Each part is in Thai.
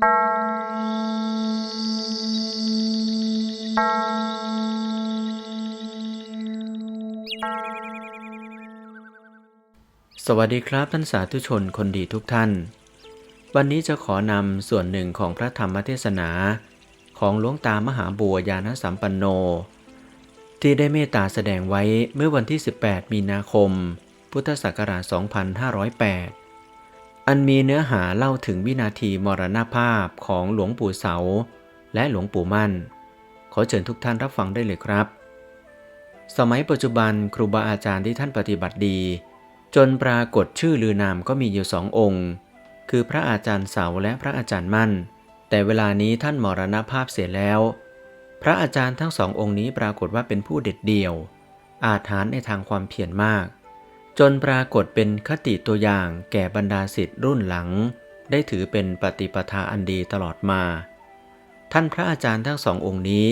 สวัสดีครับท่านสาธุชนคนดีทุกท่าน วันนี้จะขอนำส่วนหนึ่งของพระธรรมเทศนา ของหลวงตามหาบัวยานสัมปันโน ที่ได้เมตตาแสดงไว้เมื่อวันที่ 18 มีนาคม พุทธศักราช 2508 อันมีเนื้อหาเล่าถึงวินาทีมรณภาพของหลวงปู่เสา และหลวงปู่มั่น ขอเชิญทุกท่านรับฟังได้เลยครับ สมัยปัจจุบันครูบาอาจารย์ที่ท่านปฏิบัติดี จนปรากฏชื่อลือนามก็มีอยู่สององค์ คือพระอาจารย์เสาและพระอาจารย์มั่น แต่เวลานี้ท่านมรณภาพเสียแล้ว พระอาจารย์ทั้งสององค์นี้ปรากฏว่าเป็นผู้เด็ดเดี่ยว อาจหารในทางความเพียรมาก จนปรากฏเป็นคติตัวอย่างแก่บรรดาศิษย์รุ่นหลัง ได้ถือเป็นปฏิปทาอันดีตลอดมา ท่านพระอาจารย์ทั้งสององค์นี้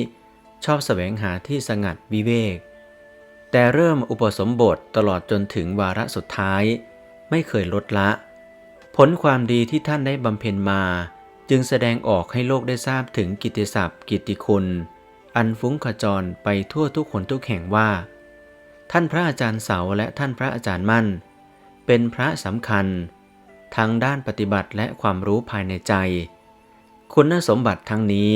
ชอบแสวงหาที่สงัดวิเวก แต่เริ่มอุปสมบทตลอดจนถึงวาระสุดท้าย ไม่เคยลดละ ผลความดีที่ท่านได้บำเพ็ญมา จึงแสดงออกให้โลกได้ทราบถึงกิตติศัพท์ กิตติคุณ อันฟุ้งขจรไปทั่วทุกคนทุกแห่งว่า ท่านพระอาจารย์เสาและท่านพระอาจารย์มั่น เป็นพระสำคัญ ทั้งด้านปฏิบัติและความรู้ภายในใจ คุณสมบัติทั้งนี้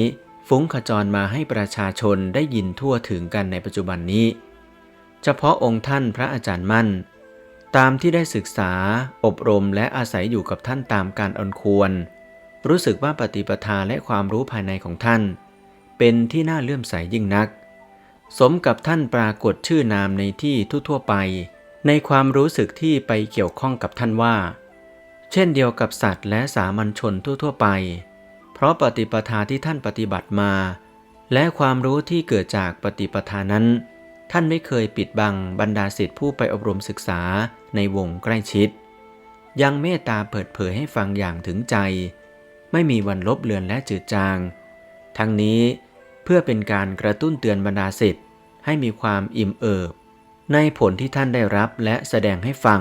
ฟุ้งขจรมาให้ประชาชนได้ยินทั่วถึงกันในปัจจุบันนี้ เฉพาะองค์ท่านพระอาจารย์มั่น ตามที่ได้ศึกษา อบรมและอาศัยอยู่กับท่านตามการอันควร รู้สึกว่าปฏิปทาและความรู้ภายในของท่าน เป็นที่น่าเลื่อมใสยิ่งนัก สมกับท่านปรากฏชื่อนามในที่ทั่วๆไป ในความรู้สึกที่ไปเกี่ยวข้องกับท่านว่า เช่นเดียวกับสัตว์และสามัญชนทั่วๆไป เพราะปฏิปทาที่ท่านปฏิบัติมา และความรู้ที่เกิดจากปฏิปทานั้น ท่านไม่เคยปิดบังบรรดาศิษย์ผู้ไปอบรมศึกษาในวงใกล้ชิด ยังเมตตาเปิดเผยให้ฟังอย่างถึงใจ ไม่มีวันลบเลือนและจืดจาง ทั้งนี้ พื่อเป็นการกระตุ้นเตือนบรรดาศิษย์ให้มีความอิ่มเอิบ ในผลที่ท่านได้รับและแสดงให้ฟัง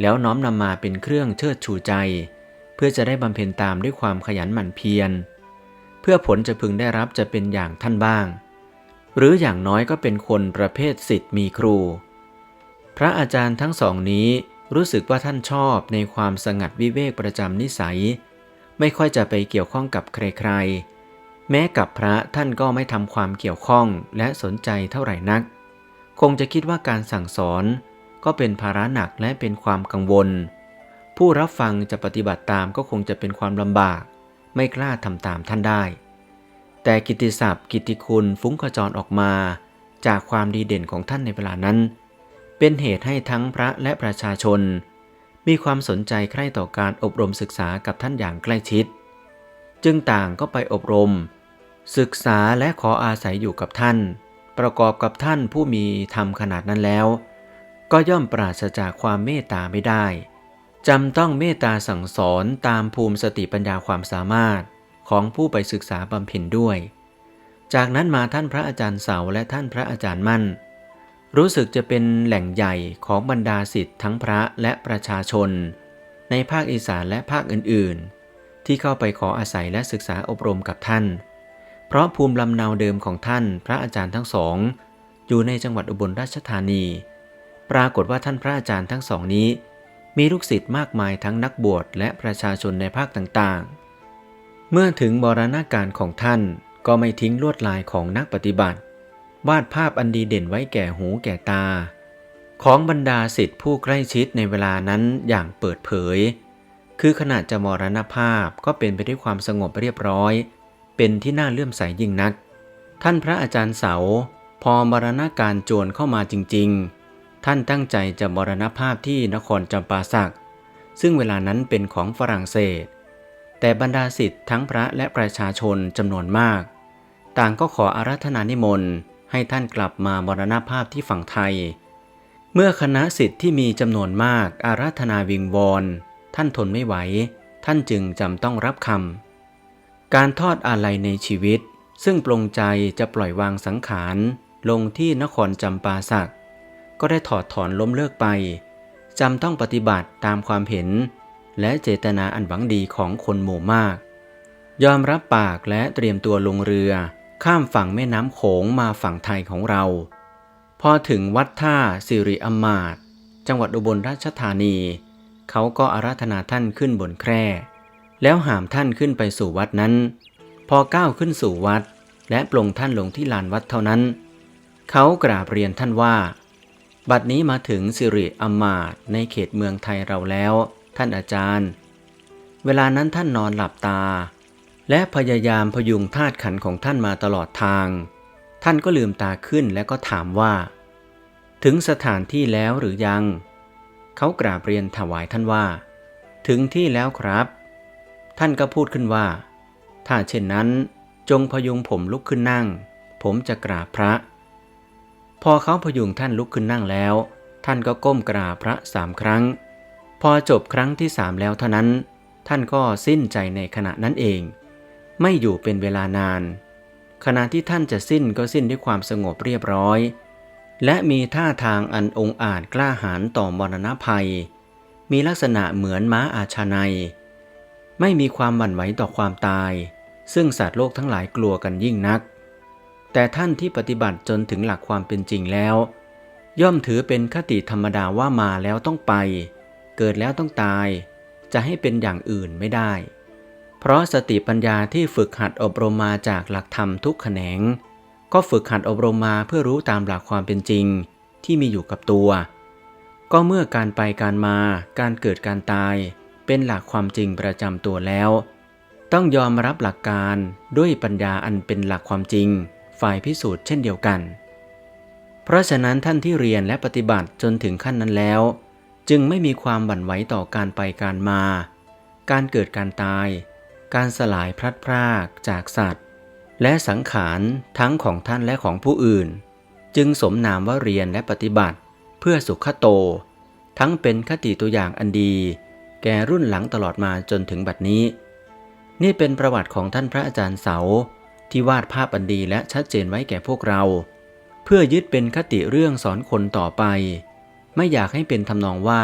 แล้วน้อมนำมาเป็นเครื่องเชิดชูใจ เพื่อจะได้บำเพ็ญตามด้วยความขยันหมั่นเพียร เพื่อผลจะพึงได้รับจะเป็นอย่างท่านบ้าง หรืออย่างน้อยก็เป็นคนประเภทสิทธิ์มีครู พระอาจารย์ทั้งสองนี้รู้สึกว่าท่านชอบในความสงัดวิเวกประจำนิสัย ไม่ค่อยจะไปเกี่ยวข้องกับใครๆ แม้กับพระท่านก็ไม่ทำความเกี่ยวข้องและสนใจเท่าไหร่นัก คงจะคิดว่าการสั่งสอนก็เป็นภาระหนักและเป็นความกังวล ผู้รับฟังจะปฏิบัติตามก็คงจะเป็นความลำบาก ไม่กล้าทำตามท่านได้ แต่กิตติศัพท์กิตติคุณฟุ้งขจรออกมา จากความดีเด่นของท่านในเวลานั้น เป็นเหตุให้ทั้งพระและประชาชน มีความสนใจใคร่ต่อการอบรมศึกษากับท่านอย่างใกล้ชิด จึงต่างก็ไปอบรม ศึกษาและขออาศัยอยู่กับท่าน ประกอบกับท่านผู้มีธรรมขนาดนั้นแล้ว ก็ย่อมปราศจากความเมตตาไม่ได้จำต้องเมตตาสั่งสอนตามภูมิสติปัญญาความสามารถของผู้ไปศึกษาบำเพ็ญด้วย จากนั้นมาท่านพระอาจารย์เสาและท่านพระอาจารย์มั่น รู้สึกจะเป็นแหล่งใหญ่ของบรรดาศิษย์ทั้งพระและประชาชน ในภาคอีสานและภาคอื่นๆ ที่เข้าไปขออาศัยและศึกษาอบรมกับท่าน เพราะภูมิลำเนาเดิมของท่านพระอาจารย์ทั้งสอง อยู่ในจังหวัดอุบลราชธานี ปรากฏว่าท่านพระอาจารย์ทั้งสองนี้ มีลูกศิษย์มากมายทั้งนักบวชและประชาชนในภาคต่างๆ เมื่อถึงบรณาการของท่านก็ไม่ทิ้งลวดลายของนักปฏิบัติ วาดภาพอันดีเด่นไว้แก่หูแก่ตา ของบรรดาศิษย์ผู้ใกล้ชิดในเวลานั้นอย่างเปิดเผย คือขณะจะมรณภาพก็เป็นไปด้วยความสงบเรียบร้อย เป็นที่น่าเลื่อมใสยิ่งนัก ท่านพระอาจารย์เสา พอมรณาการจวนเข้ามาจริง ๆ ท่านตั้งใจจะมรณภาพที่นครจำปาสัก ซึ่งเวลานั้นเป็นของฝรั่งเศส แต่บรรดาศิษย์ทั้งพระและประชาชนจำนวนมาก ต่างก็ขออาราธนานิมนต์ให้ท่านกลับมามรณภาพที่ฝั่งไทย เมื่อคณะศิษย์ที่มีจำนวนมากอาราธนาวิงวอน ท่านทนไม่ไหว ท่านจึงจำต้องรับคำ การทอดอาลัยในชีวิต ซึ่งปรงใจจะปล่อยวางสังขารลงที่นครจำปาสัก ก็ได้ถอดถอนล้มเลิกไป จำต้องปฏิบัติตามความเห็น และเจตนาอันหวังดีของคนหมู่มาก ยอมรับปากและเตรียมตัวลงเรือ ข้ามฝั่งแม่น้ำโขงมาฝั่งไทยของเรา พอถึงวัดท่าสิริอมาตย์จังหวัดอุบลราชธานี เขาก็อาราธนาท่านขึ้นบนแคร่ แล้วหามท่านขึ้นไปสู่วัดนั้น พอก้าวขึ้นสู่วัด และปลงท่านลงที่ลานวัดเท่านั้น เขากราบเรียนท่านว่า บัดนี้มาถึงสิริอมาตในเขตเมืองไทยเราแล้ว ท่านอาจารย์ เวลานั้นท่านนอนหลับตา และพยายามพยุงธาตุขันของท่านมาตลอดทาง ท่านก็ลืมตาขึ้นและก็ถามว่า ถึงสถานที่แล้วหรือยัง เขากราบเรียนถวายท่านว่า ถึงที่แล้วครับ ท่านก็พูดขึ้นว่า ถ้าเช่นนั้นจงพยุงผมลุกขึ้นนั่ง ผมจะกราบพระ พอเขาพยุงท่านลุกขึ้นนั่งแล้ว ท่านก็ก้มกราบพระสามครั้ง พอจบครั้งที่สามแล้วเท่านั้น ท่านก็สิ้นใจในขณะนั้นเอง ไม่อยู่เป็นเวลานาน ขณะที่ท่านจะสิ้นก็สิ้นด้วยความสงบเรียบร้อย และมีท่าทางอันองอาจกล้าหาญต่อมรณภัย มีลักษณะเหมือนม้าอาชาในยไม่มีความหวั่นไหวต่อความตาย ซึ่งสัตว์โลกทั้งหลายกลัวกันยิ่งนัก แต่ท่านที่ปฏิบัติจนถึงหลักความเป็นจริงแล้ว ย่อมถือเป็นคติธรรมดาว่ามาแล้วต้องไป เกิดแล้วต้องตาย จะให้เป็นอย่างอื่นไม่ได้ เพราะสติปัญญาที่ฝึกหัดอบรมมาจากหลักธรรมทุกแขนง ก็ฝึกหัดอบรมมาเพื่อรู้ตามหลักความเป็นจริง ที่มีอยู่กับตัว ก็เมื่อการไปการมา การเกิดการตาย เป็นหลักความจริงประจำตัวแล้ว ต้องยอมรับหลักการด้วยปัญญาอันเป็นหลักความจริง ฝ่ายพิสูจน์เช่นเดียวกัน เพราะฉะนั้นท่านที่เรียนและปฏิบัติจนถึงขั้นนั้นแล้ว จึงไม่มีความหวั่นไหวต่อการไปการมา การเกิดการตาย การสลายพลัดพรากจากสัตว์ และสังขารทั้งของท่านและของผู้อื่น จึงสมนามว่าเรียนและปฏิบัติ เพื่อสุขโต ทั้งเป็นคติตัวอย่างอันดี แก่รุ่นหลังตลอดมาจนถึงบัดนี้ นี่เป็นประวัติของท่านพระอาจารย์เสา ที่วาดภาพอันดีและชัดเจนไว้แก่พวกเรา เพื่อยึดเป็นคติเรื่องสอนคนต่อไป ไม่อยากให้เป็นทำนองว่า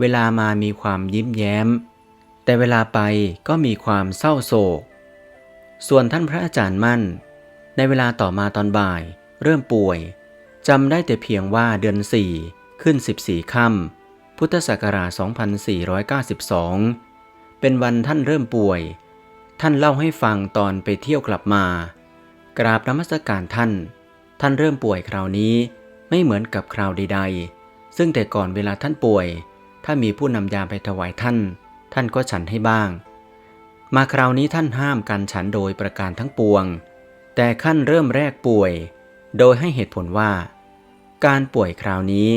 เวลามามีความยิ้มแย้ม แต่เวลาไปก็มีความเศร้าโศก ส่วนท่านพระอาจารย์มั่น ในเวลาต่อมาตอนบ่าย เริ่มป่วยจำได้แต่เพียงว่าเดือนสี่ขึ้น 14ค่ำพุทธศักราช 2492 เป็นวันท่านเริ่มป่วย ท่านเล่าให้ฟังตอนไปเที่ยวกลับมา กราบนมัสการท่าน ท่านเริ่มป่วยคราวนี้ไม่เหมือนกับคราวใดๆ ซึ่งแต่ก่อนเวลาท่านป่วย ถ้ามีผู้นำยาไปถวายท่าน ท่านก็ฉันให้บ้าง มาคราวนี้ท่านห้ามการฉันโดยประการทั้งปวง แต่ขั้นเริ่มแรกป่วย โดยให้เหตุผลว่า การป่วยคราวนี้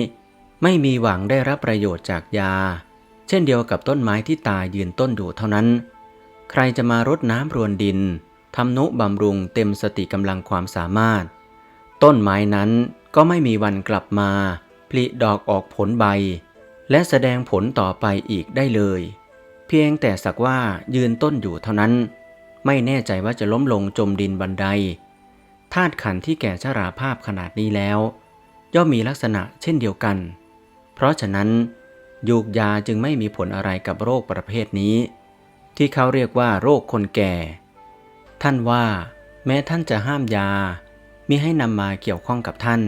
ไม่มีหวังได้รับประโยชน์จากยา เช่นเดียวกับต้นไม้ที่ตายยืนต้นอยู่เท่านั้น ใครจะมารดน้ำรวนดินทำนุบำรุงเต็มสติกำลังความสามารถ ต้นไม้นั้นก็ไม่มีวันกลับมา ผลิดอกออกผลใบ และแสดงผลต่อไปอีกได้เลย เพียงแต่สักว่ายืนต้นอยู่เท่านั้น ไม่แน่ใจว่าจะล้มลงจมดินบันไดธาตุขันที่แก่ชราภาพขนาดนี้แล้ว ย่อมมีลักษณะเช่นเดียวกัน เพราะฉะนั้นยูกยาจึงไม่มีผลอะไรกับโรคประเภทนี้ ที่เขาเรียกว่าโรคคนแก่ ท่านว่า แม้ท่านจะห้ามยามิให้นำมาเกี่ยวข้องกับท่าน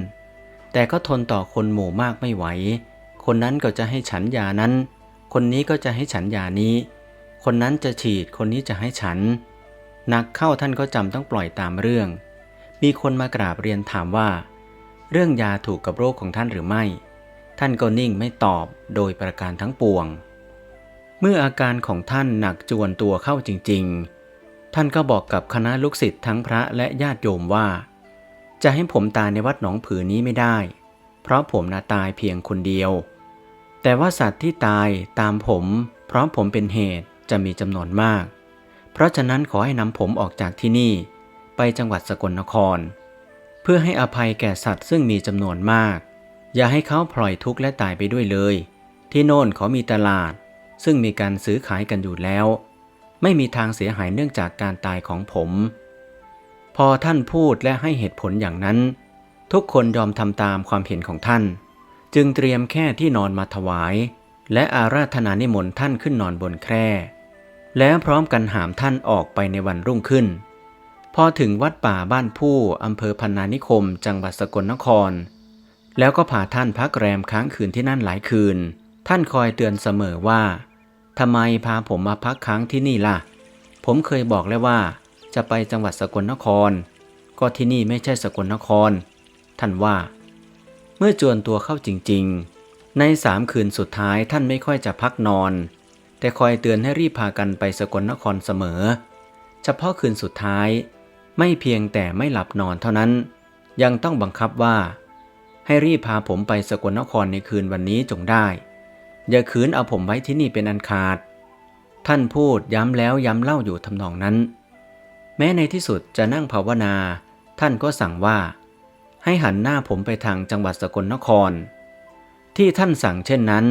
แต่ก็ทนต่อคนหมู่มากไม่ไหว คนนั้นก็จะให้ฉันยานั้น คนนี้ก็จะให้ฉันยานี้ คนนั้นจะฉีด คนนี้จะให้ฉันหนักเข้าท่านก็จำต้องปล่อยตามเรื่อง มีคนมากราบเรียนถามว่า เรื่องยาถูกกับโรคของท่านหรือไม่ ท่านก็นิ่งไม่ตอบโดยประการทั้งปวง เมื่ออาการของท่านหนักจวนตัวเข้าจริง ๆ ท่านก็บอกกับคณะลูกศิษย์ทั้งพระและญาติโยมว่า จะให้ผมตายในวัดหนองผือนี้ไม่ได้ เพราะผมน่ะตายเพียงคนเดียว แต่ว่าสัตว์ที่ตายตามผมเพราะผมเป็นเหตุจะมีจำนวนมาก เพราะฉะนั้นขอให้นำผมออกจากที่นี่ ไปจังหวัดสกลนคร เพื่อให้อภัยแก่สัตว์ซึ่งมีจำนวนมาก อย่าให้เขาปล่อยทุกข์และตายไปด้วยเลย ที่โน่นเขามีตลาด ซึ่งมีการซื้อขายกันอยู่แล้ว ไม่มีทางเสียหายเนื่องจากการตายของผม พอท่านพูดและให้เหตุผลอย่างนั้น ทุกคนยอมทำตามความเห็นของท่าน จึงเตรียมแค่ที่นอนมาถวาย และอาราธนานิมนต์ท่านขึ้นนอนบนแคร่ แล้วพร้อมกันหามท่านออกไปในวันรุ่งขึ้น พอถึงวัดป่าบ้านผู้อำเภอพันนานิคม จังหวัดสกลนคร แล้วก็พาท่านพักแรมค้างคืนที่นั่นหลายคืน ท่านคอยเตือนเสมอว่าทำไมพาผมมาพักค้างที่นี่ล่ะ ผมเคยบอกแล้วว่า จะไปจังหวัดสกลนคร ก็ที่นี่ไม่ใช่สกลนคร ท่านว่า มื่อจวนตัวเข้าจริงๆ ในสามคืนสุดท้ายท่านไม่ค่อยจะพักนอน แต่คอยเตือนให้รีบพากันไปสกลนครเสมอ เฉพาะคืนสุดท้าย ไม่เพียงแต่ไม่หลับนอนเท่านั้น ยังต้องบังคับว่า ให้รีบพาผมไปสกลนครในคืนวันนี้จงได้ อย่าคืนเอาผมไว้ที่นี่เป็นอันขาด ท่านพูดย้ำแล้วย้ำเล่าอยู่ทำนองนั้น แม้ในที่สุดจะนั่งภาวนา ท่านก็สั่งว่า ให้หันหน้าผมไปทางจังหวัดสกลนคร ที่ท่านสั่งเช่นนั้น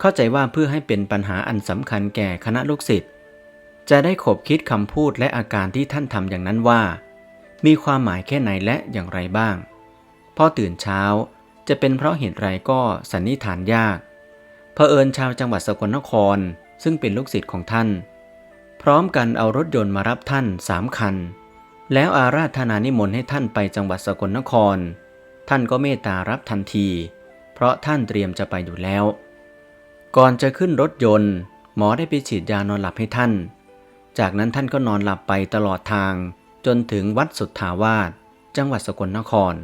เข้าใจว่าเพื่อให้เป็นปัญหาอันสำคัญแก่คณะลูกศิษย์จะได้ขบคิดคำพูดและอาการที่ท่านทำอย่างนั้นว่า มีความหมายแค่ไหนและอย่างไรบ้าง พอตื่นเช้าจะเป็นเพราะเหตุไรก็สันนิษฐานยากเผอิญชาวจังหวัดสกลนครซึ่งเป็นลูกศิษย์ของท่าน พร้อมกันเอารถยนต์มารับท่านสามคัน แล้วอาราธนานิมนต์ให้ท่านไปจังหวัดสกลนคร ท่านก็เมตตารับทันที เพราะท่านเตรียมจะไปอยู่แล้ว ก่อนจะขึ้นรถยนต์ หมอได้ไปฉีดยานอนหลับให้ท่าน จากนั้นท่านก็นอนหลับไปตลอดทาง จนถึงวัดสุทธาวาสจังหวัดสกลนคร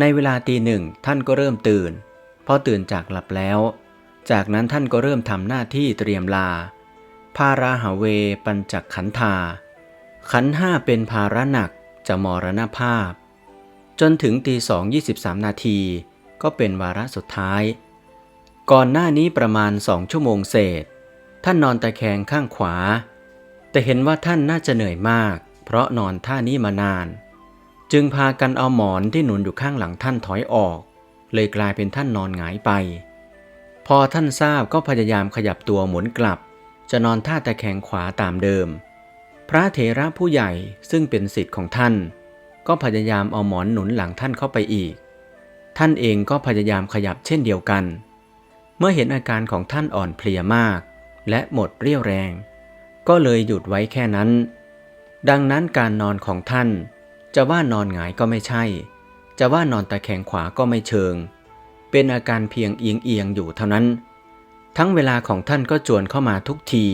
ในเวลาตีหนึ่งท่านก็เริ่มตื่นพอตื่นจากหลับแล้ว จากนั้นท่านก็เริ่มทำหน้าที่เตรียมลา พาราหาเวปัญจขันธา ขันห้าเป็นภาระหนักจะมรณภาพ จนถึงตีสองยี่สิบสามนาทีก็เป็นวาระสุดท้าย ก่อนหน้านี้ประมาณสองชั่วโมงเศษ ท่านนอนตะแคงข้างขวา แต่เห็นว่าท่านน่าจะเหนื่อยมาก เพราะนอนท่านี้มานาน จึงพากันเอาหมอนที่หนุนอยู่ข้างหลังท่านถอยออก เลยกลายเป็นท่านนอนหงายไป พอท่านทราบก็พยายามขยับตัวหมุนกลับ จะนอนท่าตะแคงขวาตามเดิม พระเถระผู้ใหญ่ซึ่งเป็นสิทธิ์ของท่าน ก็พยายามเอาหมอนหนุนหลังท่านเข้าไปอีก ท่านเองก็พยายามขยับเช่นเดียวกัน เมื่อเห็นอาการของท่านอ่อนเพลียมาก และหมดเรี่ยวแรง ก็เลยหยุดไว้แค่นั้น ดังนั้นการนอนของท่าน จะว่านอนหงายก็ไม่ใช่ จะว่านอนตะแคงขวาก็ไม่เชิง เป็นอาการเพียงเอียงเอียงๆอยู่เท่านั้น ทั้งเวลาของท่านก็จวนเข้ามาทุกที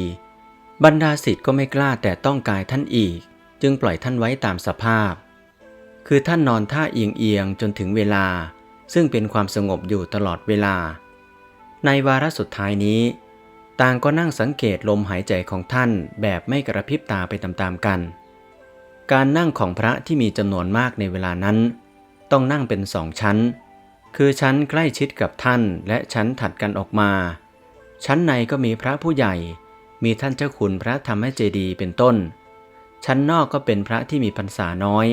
บรรดาศิษย์ก็ไม่กล้าแต่ต้องกายท่านอีก จึงปล่อยท่านไว้ตามสภาพ คือท่านนอนท่าเอียงเอียงๆจนถึงเวลา ซึ่งเป็นความสงบอยู่ตลอดเวลา ในวาระสุดท้ายนี้ ต่างก็นั่งสังเกตลมหายใจของท่านแบบไม่กระพริบตาไปตามๆกัน การนั่งของพระที่มีจำนวนมากในเวลานั้น ต้องนั่งเป็นสองชั้น คือชั้นใกล้ชิดกับท่านและชั้นถัดกันออกมา ชั้นในก็มีพระผู้ใหญ่ มีท่านเจ้าคุณพระธรรมเจดีย์เป็นต้น ชั้นนอกก็เป็นพระที่มีพรรษาน้อย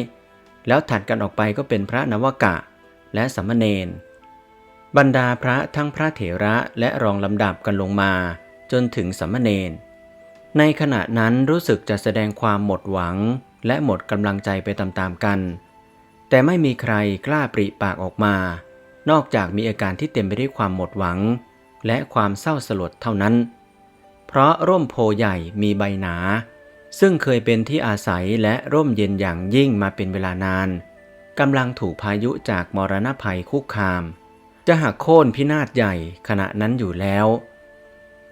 แล้วถัดกันออกไปก็เป็นพระนวกะและสัมมเนนบรรดาพระทั้งพระเถระและรองลำดับกันลงมาจนถึงสัมมเนนในขณะนั้นรู้สึกจะแสดงความหมดหวังและหมดกำลังใจไปตามๆกัน แต่ไม่มีใครกล้าปริปากออกมา นอกจากมีอาการที่เต็มไปด้วยความหมดหวัง และความเศร้าสลดเท่านั้น เพราะร่มโพใหญ่มีใบหนา ซึ่งเคยเป็นที่อาศัยและร่มเย็นอย่างยิ่งมาเป็นเวลานานกำลังถูกพายุจากมรณภัยคุกคาม จะหักโค่นพินาศใหญ่ขณะนั้นอยู่แล้ว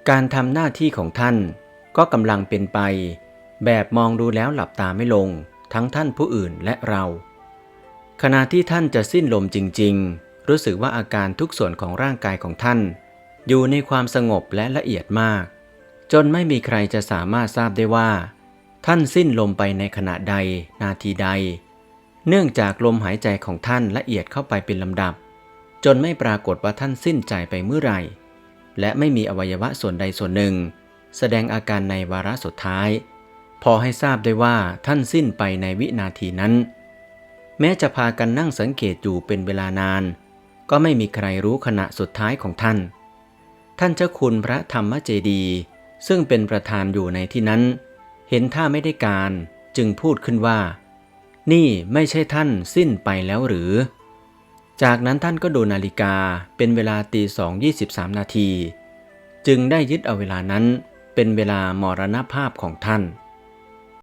การทำหน้าที่ของท่านก็กำลังเป็นไป แบบมองดูแล้วหลับตาไม่ลง ทั้งท่านผู้อื่นและเรา ขณะที่ท่านจะสิ้นลมจริง ๆ รู้สึกว่าอาการทุกส่วนของร่างกายของท่าน อยู่ในความสงบและละเอียดมาก จนไม่มีใครจะสามารถทราบได้ว่า ท่านสิ้นลมไปในขณะใดนาทีใด เนื่องจากลมหายใจของท่านละเอียดเข้าไปเป็นลำดับ จนไม่ปรากฏว่าท่านสิ้นใจไปเมื่อไหร่ และไม่มีอวัยวะส่วนใดส่วนหนึ่ง แสดงอาการในวาระสุดท้าย พอให้ทราบได้ว่าท่านสิ้นไปในวินาทีนั้น แม้จะพากันนั่งสังเกตอยู่เป็นเวลานาน ก็ไม่มีใครรู้ขณะสุดท้ายของท่าน ท่านเจ้าคุณพระธรรมเจดีย์ ซึ่งเป็นประธานอยู่ในที่นั้น เห็นท่าไม่ได้การจึงพูดขึ้นว่า นี่ไม่ใช่ท่านสิ้นไปแล้วหรือ จากนั้นท่านก็ดูนาฬิกาเป็นเวลาตีสองยี่สิบสามนาที จึงได้ยึดเอาเวลานั้นเปเป็นเวลามรณภาพของท่าน